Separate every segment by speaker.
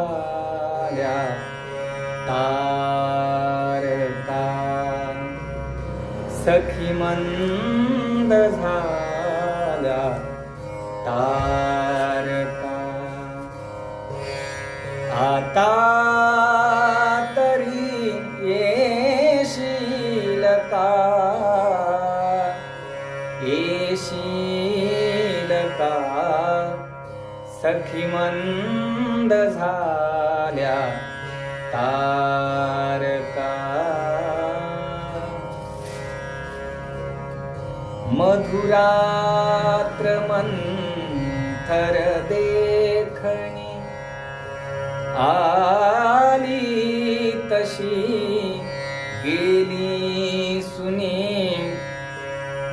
Speaker 1: सखिमन्दधाया तारका सखिमन्दधाया तारका सखी मंद झाल्या तारका. मधुरात्र मंथर देखणी आली तशी गेली सुनी.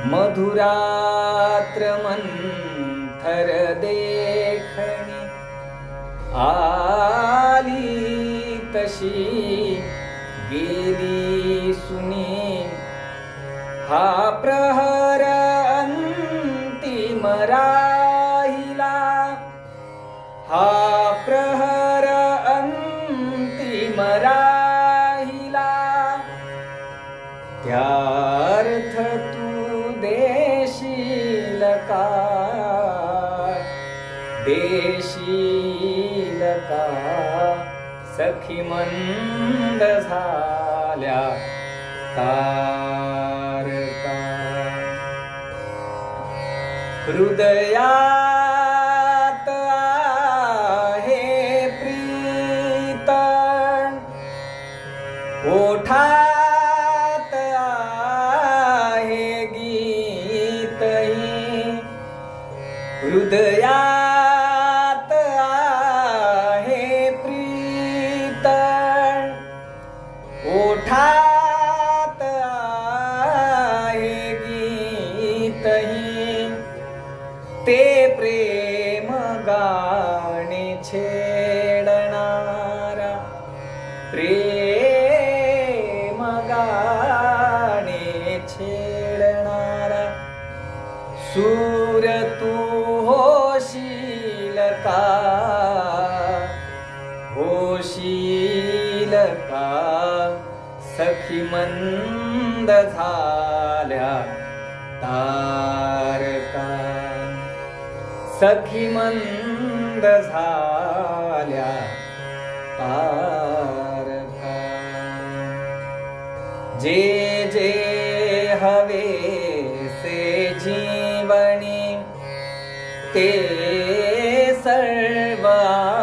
Speaker 1: मधुरात्र मंथर देखणी आली तशी गेली सुनी हा प्रहर अंतिम राहिला. हा प्रहर अंतिम राहिला. त्यार्थ तू देशील का? देशीलता सखी मंद झाल्या तारका. हृदयात आहे प्रीत ओठात हृदया गाणे छेडणारा. प्रेम गाणे छेडणारा. सूर तू होशील का? होशील का? सखी मंद झाल्या तारका. सखी मंद झाल्या पार जे जे हवे से जीवनी ते सर्वाहे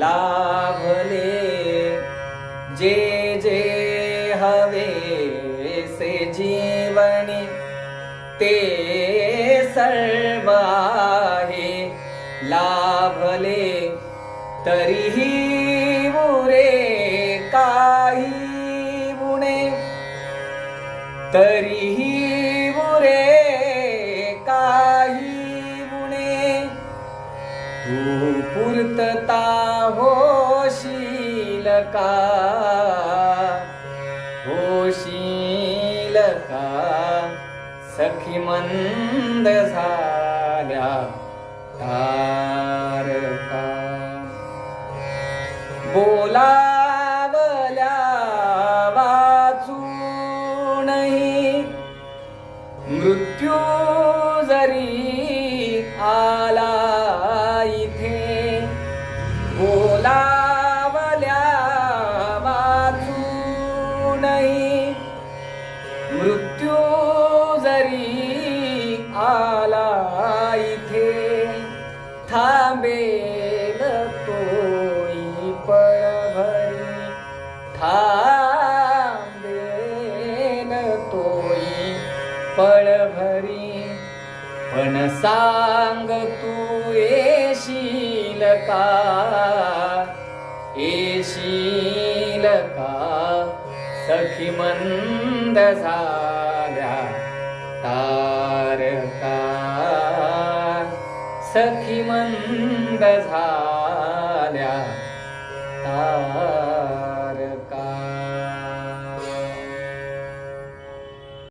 Speaker 1: लाभले. जे जे हवे से जीवनी ते सर्व आहे लाभले तरीही मुरे काही बुणे तरीही मुरे काही उणे तू पूर्तता होशील का? होशील का? सखी मंद झाल्या तारका. बोला पण सांग तू येशील का? येशील का? सखी मंद झाल्या तारका सखी मंद झाल्या तारका